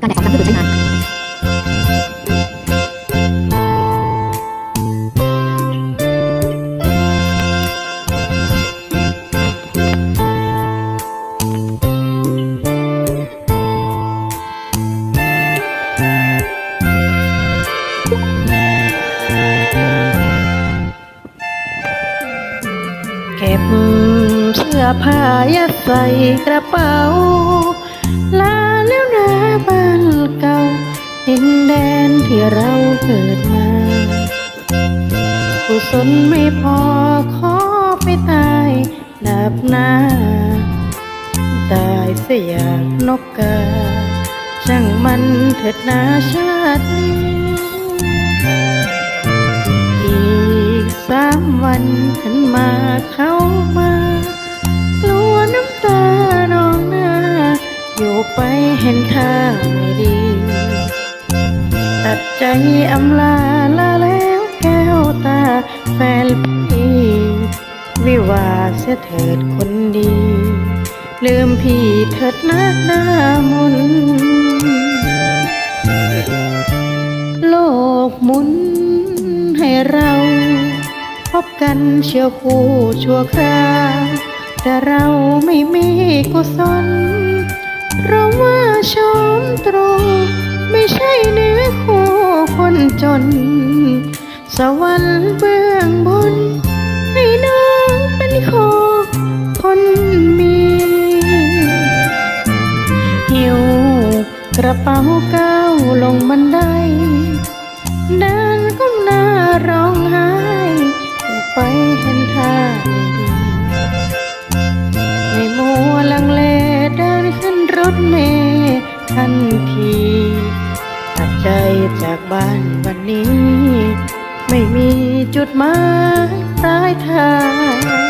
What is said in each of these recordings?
การแดกของน้ำคือใช้งานเก็บเสื้อผ้ายัดใส่กระเป๋าลาแล้วนะบ้านเก่า ดินแดนที่เราเกิดมากุศลไม่พอขอไปตายดับหน้า ตายเสียอย่างนกกา ช่างมันเถิดนาชาตินี้ อีกสามวันขันมาเข้ามา กลัวน้ำตานองหน้า อยู่ไปเห็นค่าไม่ อำลาลาแล้วแก้วตา แฟนพี่วิวาเสียเถิดคนดี ลืมพี่เถิดนักหน้ามนโลกมุนให้เราพบกันเชียวคู่ชั่วคราว แต่เราไม่มีกุศล สวรรค์เบื้องบน ให้น้องเป็นคู่คนมี หิวกระเป๋าก้าวลงบันไดเดินก้มหน้าร้องไห้ไปเห็นท่าไม่ดี ไม่มัวลังเลเดินขึ้นรถเมล์ทันทีตัดใจจากบ้านวันนี้ ม่มีจุดหมายปลายทาง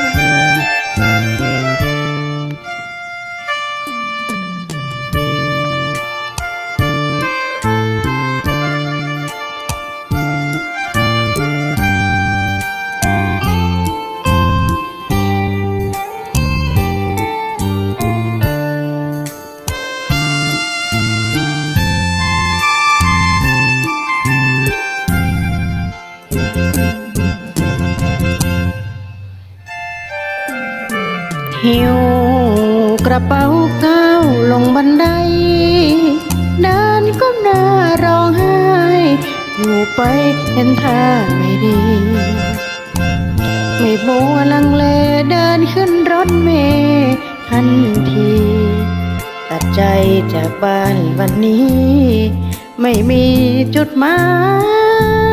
หิวกระเป๋าก้าวลงบันไดเดินก้มหน้าร้องไห้ อยู่ไปเห็นท่าไม่ดี ไม่มัวลังเลเดินขึ้นรถเมล์ทันที ตัดใจจากบ้านวันนี้ ไม่มีจุดหมาย